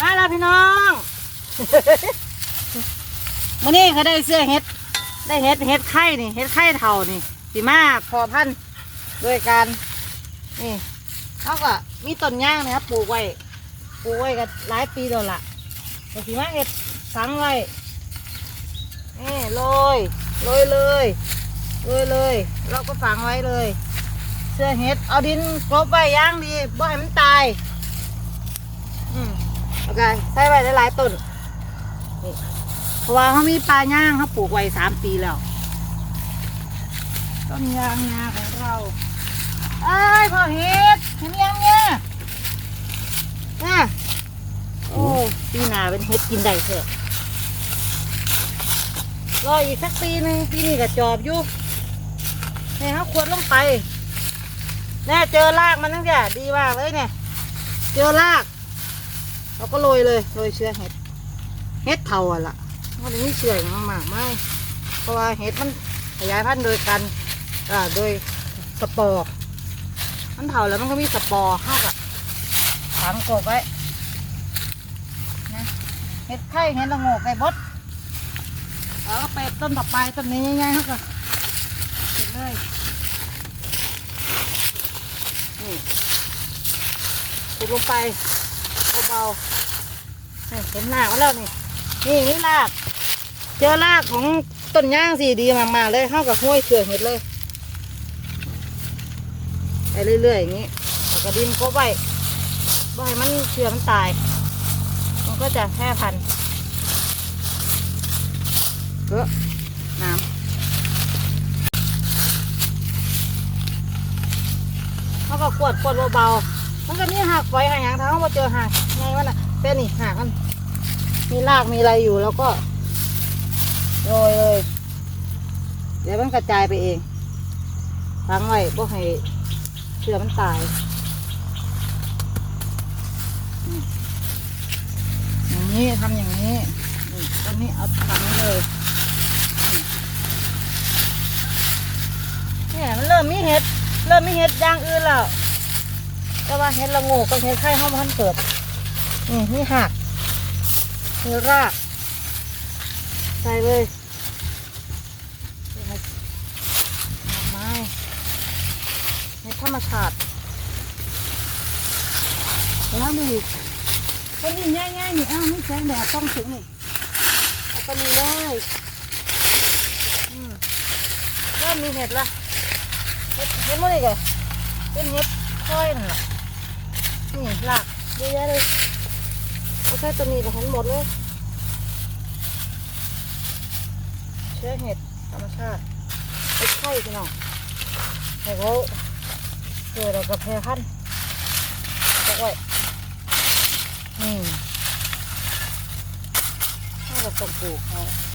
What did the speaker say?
มาแล้วพี่น้องมื้อนี้เขาได้เสื้อเฮ็ด ได้เฮ็ดเฮ็ดไข่นี่เฮ็ดไข่เท่านี่สีมาพอพันธุ์โดยการนี่เขาก็มีต้นย่างนะครับปลูกไว้ปลูกไว้กันหลายปีแล้วล่ะแต่สีมาเฮ็ดสังไว้นี่โรยโรยเลยโรยเลย เราก็ฝังไว้เลย เสื้อเฮ็ดเอาดินกลบไว้ย่างดีบ่ให้มันตาย โอเคใส่ไว้หลายๆต้นนี่เพราะว่าเขามีปลาย่างเขาปลูกไว้สามปีแล้ว ต้นยางนาของเราเอ้ยพอเฮ็ดเห็นยังเนี่ยน่ะโอ้ปีหนาเป็นเฮ็ดกินได้เถอะรออีกสักปีหนึ่งปีนี้ก็จอบอยู่เนี่ยเขาขวดลงไปแน่เจอรากมันตั้งแต่ดีมากเลยเนี่ย เจอราก เราก็โรยเลยโรยเชื้อเห็ดเห็ดเทาอะล่ะมันไม่เชื่ออย่างมากๆไม่เพราะว่าเห็ดมันขยายพันธุ์โดยกันอ่าโดยสปอร์มันเผาแล้วมันก็มีสปอร์เข้ากับฝังกบไว้นะเห็ดไข่เห็ดละโงกไก่บดแล้วก็ไปต้นต่อไปต้นนี้ง่ายๆเขาก็เห็ดเลยนี่ขุดลงไป เบาๆนี่เห็นหน้ามาแล้วนี่ นี่นี่ราก เจอรากของต้นย่างสีดีมากๆเลยเข้ากับห้วยเขื่อเห็ดเลย ไปเรื่อยๆอย่างนี้แล้วก็ดินก็ไว้บ่ให้มันเชื่อมันตาย มันก็จะแพร่พันธุ์เออน้ำเขาก็ขวดขวดเบาๆ มันก็มีหักไว้หักอย่างถ้าเขามาเจอหักไงวะน่ะเส้นนี่หักมัน มีรากมีอะไรอยู่แล้วก็โรยเลยเดี๋ยวมันกระจายไปเองฟังไว้พวกให้เชื้อมันตายอย่างนี้ทำอย่างนี้ตอนนี้เอาฝังเลยเนี่ยมันเริ่มมีเห็ด เริ่มมีเห็ดอย่างอื่นแล้ว แต่ว่าเห็ดละโงูกับเห็ดไข่ห้องมันเกิดนี่มีหักมีราก ใส่เลยใส่มาดอกไม้เห็ดธรรมชาติแล้วมีอีกคนนี้ง่ายๆนี่อ้าวไม่แสงแดดต้องถึงนี่แล้วก็มีเลยอืมเริ่มมีเห็ดละเห็ดเห็ดหมดเลยแกเป็นเห็ดค่อยน่ะ นี่หลักเยอะแยะเลยเอาแค่ตัวนี้ก็เห็นหมดเลยเชื้อเห็ดธรรมชาติไม่ใช่พี่น้องแต่เขาเกิดเรากับแพร่พันธุ์เอาไว้นี่ถ้าเราต้องปลูกเขา